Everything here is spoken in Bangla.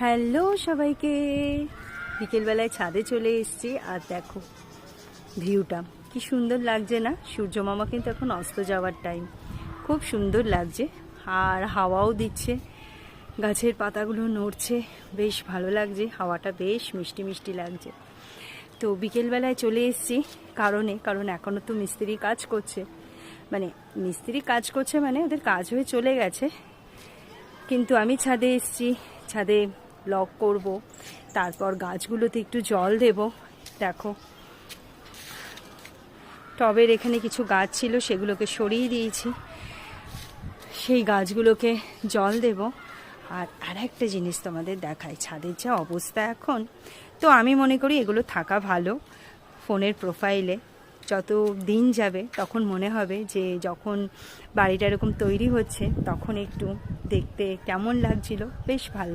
হ্যালো সবাইকে। বিকেলবেলায় ছাদে চলে এসেছি আর দেখো ভিউটা। কি সুন্দর লাগছে না? সূর্য মামা কিন্তু এখন অস্ত যাওয়ার টাইম খুব সুন্দর লাগছে আর হাওয়াও দিচ্ছে। গাছের পাতাগুলো নড়ছে। বেশ ভালো লাগছে। হাওয়াটা বেশ মিষ্টি মিষ্টি লাগছে। তো বিকেলবেলায় চলে এসেছি কারণে, কারণ এখনও তো মিস্ত্রি কাজ করছে। মানে মিস্ত্রি কাজ করছে মানে ওদের কাজ হয়ে চলে গেছে। কিন্তু আমি ছাদে এসছি। ছাদে লক করব। তারপর গাছগুলোতে একটু জল দেব। দেখো। টবের এখানে কিছু গাছ ছিল, সেগুলোকে সরিয়ে দিয়েছি। সেই গাছগুলোকে জল দেব। আর আর একটা জিনিস তোমাদের দেখাই। ছাদের যা অবস্থা এখন। তো আমি মনে করি এগুলো থাকা ভালো ফোনের প্রোফাইলে। যত দিন যাবে, তখন মনে হবে যে যখন বাড়িটা এরকম তৈরি হচ্ছে, তখন একটু দেখতে কেমন লাগছিল। বেশ ভালো।